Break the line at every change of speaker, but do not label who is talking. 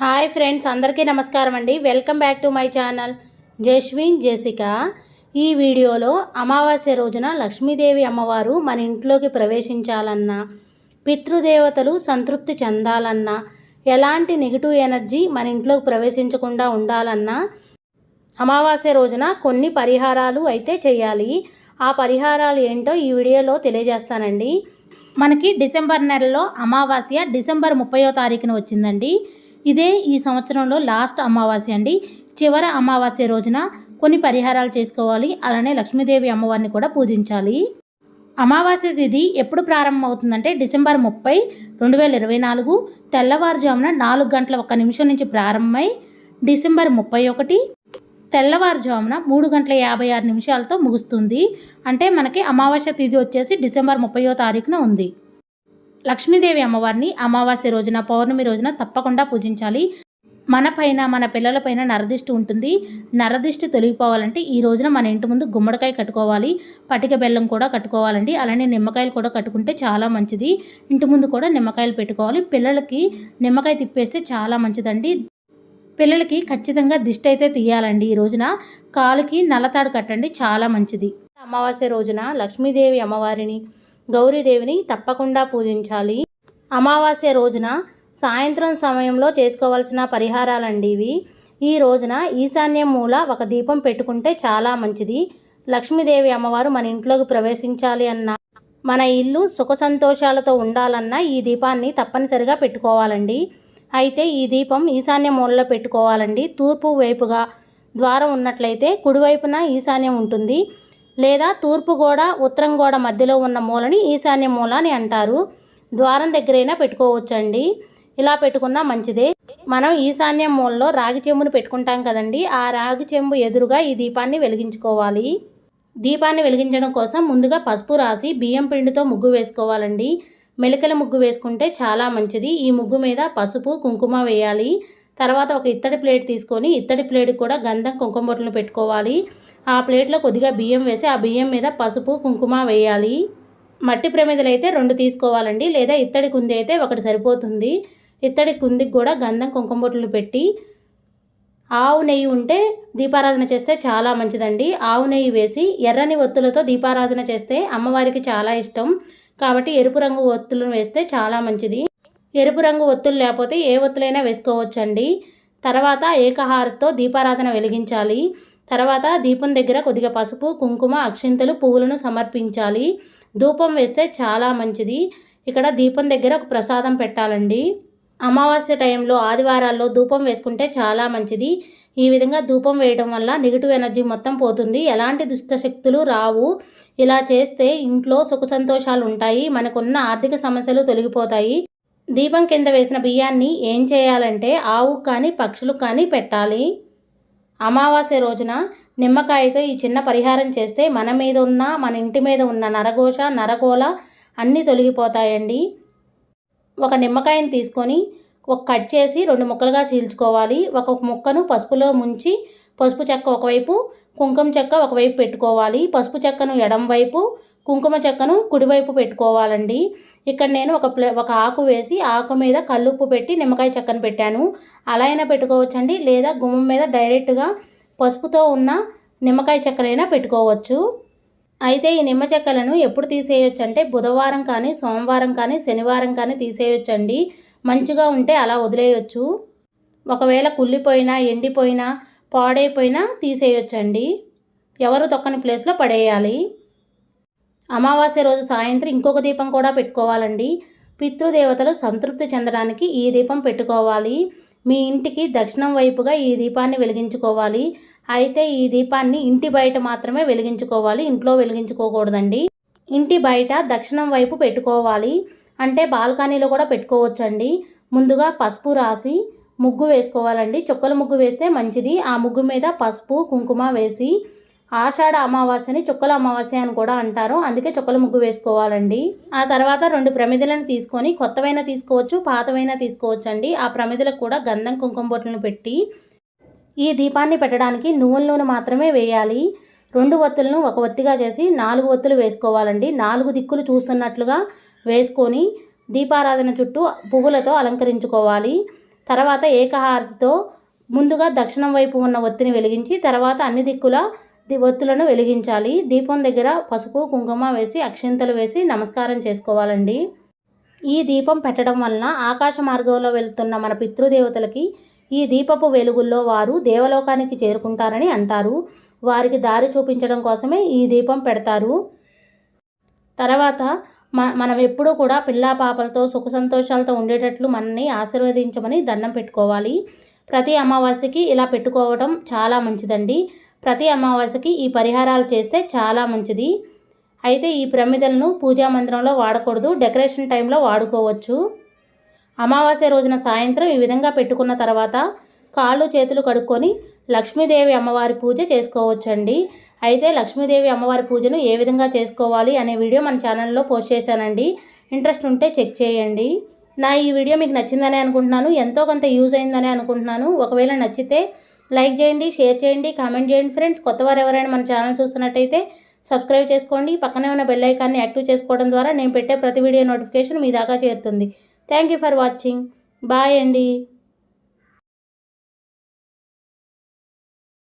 Hi friends అందరికీ నమస్కారం అండి. Welcome back to my channel. Jaswin Jessica. ఈ వీడియోలో అమావాస్య రోజున లక్ష్మీదేవి అమ్మవారు మన ఇంట్లోకి ప్రవేశించాలన్నా పితృదేవతలు సంతృప్తి చెందాలన్నా ఎలాంటి నెగిటివ్ ఎనర్జీ మన ఇంట్లోకి ప్రవేశించకుండా ఉండాలన్నా అమావాస్య రోజున కొన్ని పరిహారాలు అయితే చేయాలి. ఆ పరిహారాలు ఏంటో ఈ వీడియోలో తెలియజేస్తానండి. మనకి డిసెంబర్ నెలలో అమావాస్య డిసెంబర్ ముప్పయో తారీఖున వచ్చిందండి. ఇదే ఈ సంవత్సరంలో లాస్ట్ అమావాస్య అండి. చివర అమావాస్య రోజున కొన్ని పరిహారాలు చేసుకోవాలి. అలానే లక్ష్మీదేవి అమ్మవారిని కూడా పూజించాలి. అమావాస్య తిథి ఎప్పుడు ప్రారంభం అవుతుందంటే డిసెంబర్ ముప్పై రెండు వేల ఇరవై నాలుగు తెల్లవారుజామున నాలుగు గంటల ఒక నిమిషం నుంచి ప్రారంభమై డిసెంబర్ ముప్పై ఒకటి తెల్లవారుజామున మూడు గంటల యాభై ఆరు నిమిషాలతో ముగుస్తుంది. అంటే మనకి అమావాస్య తిథి వచ్చేసి డిసెంబర్ ముప్పయో తారీఖున ఉంది. లక్ష్మీదేవి అమ్మవారిని అమావాస్య రోజున పౌర్ణమి రోజున తప్పకుండా పూజించాలి. మన పైన మన పిల్లలపైన నరదిష్టి ఉంటుంది. నరదిష్టి తొలగిపోవాలంటే ఈ రోజున మన ఇంటి ముందు గుమ్మడికాయ కట్టుకోవాలి. పటిక బెల్లం కూడా కట్టుకోవాలండి. అలానే నిమ్మకాయలు కూడా కట్టుకుంటే చాలా మంచిది. ఇంటి ముందు కూడా నిమ్మకాయలు పెట్టుకోవాలి. పిల్లలకి నిమ్మకాయ తిప్పేస్తే చాలా మంచిదండి. పిల్లలకి ఖచ్చితంగా దిష్టి అయితే తీయాలండి ఈ రోజున. కాలుకి నల్లతాడు కట్టండి చాలా మంచిది. అమావాస్య రోజున లక్ష్మీదేవి అమ్మవారిని గౌరీదేవిని తప్పకుండా పూజించాలి. అమావాస్య రోజున సాయంత్రం సమయంలో చేసుకోవాల్సిన పరిహారాలండి ఇవి ఈ రోజున ఈశాన్యం మూల ఒక దీపం పెట్టుకుంటే చాలా మంచిది. లక్ష్మీదేవి అమ్మవారు మన ఇంట్లోకి ప్రవేశించాలి అన్న మన ఇల్లు సుఖ సంతోషాలతో ఉండాలన్నా ఈ దీపాన్ని తప్పనిసరిగా పెట్టుకోవాలండి. అయితే ఈ దీపం ఈశాన్య మూలలో పెట్టుకోవాలండి. తూర్పు వైపుగా ద్వారం ఉన్నట్లయితే కుడివైపున ఈశాన్యం ఉంటుంది. లేదా తూర్పు గోడ ఉత్తరం గోడ మధ్యలో ఉన్న మూలని ఈశాన్య మూల అని అంటారు. ద్వారం దగ్గరైనా పెట్టుకోవచ్చండి. ఇలా పెట్టుకున్నా మంచిదే. మనం ఈశాన్య మూలలో రాగి చెంబును పెట్టుకుంటాం కదండి. ఆ రాగి చెంబు ఎదురుగా ఈ దీపాన్ని వెలిగించుకోవాలి. దీపాన్ని వెలిగించడం కోసం ముందుగా పసుపు రాసి బియ్యం పిండితో ముగ్గు వేసుకోవాలండి. మెలికల ముగ్గు వేసుకుంటే చాలా మంచిది. ఈ ముగ్గు మీద పసుపు కుంకుమ వేయాలి. తర్వాత ఒక ఇత్తడి ప్లేట్ తీసుకొని ఇత్తడి ప్లేట్కి కూడా గంధం కుంకుమ బొట్టలు పెట్టుకోవాలి. ఆ ప్లేట్లో కొద్దిగా బియ్యం వేసి ఆ బియ్యం మీద పసుపు కుంకుమ వేయాలి. మట్టి ప్రమిదలు అయితే రెండు తీసుకోవాలండి. లేదా ఇత్తడి కుంది అయితే ఒకటి సరిపోతుంది. ఇత్తడి కుందికి కూడా గంధం కుంకుమ బొట్లు పెట్టి ఆవు నెయ్యి ఉంటే దీపారాధన చేస్తే చాలా మంచిదండి. ఆవు నెయ్యి వేసి ఎర్రని ఒత్తులతో దీపారాధన చేస్తే అమ్మవారికి చాలా ఇష్టం. కాబట్టి ఎరుపు రంగు ఒత్తులను వేస్తే చాలా మంచిది. ఎరుపు రంగు ఒత్తులు లేకపోతే ఏ ఒత్తులైనా వేసుకోవచ్చండి. తర్వాత ఏకహారతో దీపారాధన వెలిగించాలి. తర్వాత దీపం దగ్గర కొద్దిగా పసుపు కుంకుమ అక్షింతలు పువ్వులను సమర్పించాలి. ధూపం వేస్తే చాలా మంచిది. ఇక్కడ దీపం దగ్గర ఒక ప్రసాదం పెట్టాలండి. అమావాస్య టైంలో ఆదివారాల్లో ధూపం వేసుకుంటే చాలా మంచిది. ఈ విధంగా ధూపం వేయడం వల్ల నెగిటివ్ ఎనర్జీ మొత్తం పోతుంది. ఎలాంటి దుష్ట శక్తులు రావు. ఇలా చేస్తే ఇంట్లో సుఖ సంతోషాలు ఉంటాయి. మనకున్న ఆర్థిక సమస్యలు తొలగిపోతాయి. దీపం కింద వేసిన బియ్యాన్ని ఏం చేయాలంటే ఆవుకు కానీ పక్షులకు కానీ పెట్టాలి. అమావాస్య రోజున నిమ్మకాయతో ఈ చిన్న పరిహారం చేస్తే మన మీద ఉన్న మన ఇంటి మీద ఉన్న నరఘోష నరగోళ అన్నీ తొలగిపోతాయండి. ఒక నిమ్మకాయని తీసుకొని ఒక కట్ చేసి రెండు ముక్కలుగా చీల్చుకోవాలి. ఒక ముక్కను పసుపులో ముంచి పసుపు చెక్క ఒకవైపు కుంకుమ చెక్క ఒకవైపు పెట్టుకోవాలి. పసుపు చెక్కను ఎడం వైపు కుంకుమ చెక్కను కుడివైపు పెట్టుకోవాలండి. ఇక్కడ నేను ఒక ప్లే ఒక ఆకు వేసి ఆకు మీద కల్లుప్పు పెట్టి నిమ్మకాయ చెక్కను పెట్టాను. అలా అయినా పెట్టుకోవచ్చండి. లేదా గుమ్మం మీద డైరెక్ట్గా పసుపుతో ఉన్న నిమ్మకాయ చెక్కనైనా పెట్టుకోవచ్చు. అయితే ఈ నిమ్మ చెక్కలను ఎప్పుడు తీసేయొచ్చు అంటే బుధవారం కానీ సోమవారం కానీ శనివారం కానీ తీసేయొచ్చండి. మంచిగా ఉంటే అలా వదిలేయొచ్చు. ఒకవేళ కుళ్ళిపోయినా ఎండిపోయినా పాడైపోయినా తీసేయొచ్చండి. ఎవరు తొక్కని ప్లేస్లో పడేయాలి. అమావాస్య రోజు సాయంత్రం ఇంకొక దీపం కూడా పెట్టుకోవాలండి. పితృదేవతలు సంతృప్తి చెందడానికి ఈ దీపం పెట్టుకోవాలి. మీ ఇంటికి దక్షిణం వైపుగా ఈ దీపాన్ని వెలిగించుకోవాలి. అయితే ఈ దీపాన్ని ఇంటి బయట మాత్రమే వెలిగించుకోవాలి. ఇంట్లో వెలిగించుకోకూడదండి. ఇంటి బయట దక్షిణం వైపు పెట్టుకోవాలి. అంటే బాల్కనీలో కూడా పెట్టుకోవచ్చండి. ముందుగా పసుపు రాసి ముగ్గు వేసుకోవాలండి. చుక్కల ముగ్గు వేస్తే మంచిది. ఆ ముగ్గు మీద పసుపు కుంకుమ వేసి ఆషాఢ అమావాస్యని చుక్కల అమావాస్య అని కూడా అంటారు. అందుకే చుక్కల ముగ్గు వేసుకోవాలండి. ఆ తర్వాత రెండు ప్రమిదలను తీసుకొని కొత్తవైనా తీసుకోవచ్చు పాతవైనా తీసుకోవచ్చు అండి ఆ ప్రమిదలకు కూడా గంధం కుంకుమ బొట్లను పెట్టి ఈ దీపాన్ని పెట్టడానికి నువ్వుల నూనె మాత్రమే వేయాలి. రెండు ఒత్తులను ఒక ఒత్తిగా చేసి నాలుగు ఒత్తులు వేసుకోవాలండి. నాలుగు దిక్కులు చూస్తున్నట్లుగా వేసుకొని దీపారాధన చుట్టూ పువ్వులతో అలంకరించుకోవాలి. తర్వాత ఏకహారతితో ముందుగా దక్షిణం వైపు ఉన్న ఒత్తిని వెలిగించి తర్వాత అన్ని దిక్కుల ఒత్తులను వెలిగించాలి. దీపం దగ్గర పసుపు కుంకుమ వేసి అక్షింతలు వేసి నమస్కారం చేసుకోవాలండి. ఈ దీపం పెట్టడం వలన ఆకాశ మార్గంలో వెళ్తున్న మన పితృదేవతలకి ఈ దీపపు వెలుగుల్లో వారు దేవలోకానికి చేరుకుంటారని అంటారు. వారికి దారి చూపించడం కోసమే ఈ దీపం పెడతారు. తర్వాత మ మనం ఎప్పుడూ కూడా పిల్లా పాపలతో సుఖ సంతోషాలతో ఉండేటట్లు మనల్ని ఆశీర్వదించమని దండం పెట్టుకోవాలి. ప్రతి అమావాస్యకి ఇలా పెట్టుకోవడం చాలా మంచిదండి. ప్రతి అమావాస్యకి ఈ పరిహారాలు చేస్తే చాలా మంచిది. అయితే ఈ ప్రమిదలను పూజా మందిరంలో వాడకూడదు డెకరేషన్ టైంలో వాడుకోవచ్చు. అమావాస్య రోజున సాయంత్రం ఈ విధంగా పెట్టుకున్న తర్వాత కాళ్ళు చేతులు కడుక్కొని లక్ష్మీదేవి అమ్మవారి పూజ చేసుకోవచ్చండి. అయితే లక్ష్మీదేవి అమ్మవారి పూజను ఏ విధంగా చేసుకోవాలి అనే వీడియో మన ఛానల్లో పోస్ట్ చేశానండి. ఇంట్రెస్ట్ ఉంటే చెక్ చేయండి. నా ఈ వీడియో మీకు నచ్చిందని అనుకుంటున్నాను ఎంతో కొంత యూజ్ అయిందని అనుకుంటున్నాను. ఒకవేళ నచ్చితే లైక్ చేయండి షేర్ చేయండి కామెంట్ చేయండి. ఫ్రెండ్స్ కొత్తవారు ఎవరైనా మన ఛానల్ చూస్తున్నట్టయితే సబ్స్క్రైబ్ చేసుకోండి. పక్కనే ఉన్న బెల్ ఐకాన్ని యాక్టివ్ చేసుకోవడం ద్వారా నేను పెట్టే ప్రతి వీడియో నోటిఫికేషన్ మీ దాకా చేరుతుంది. Thank you for watching. Bye అండి.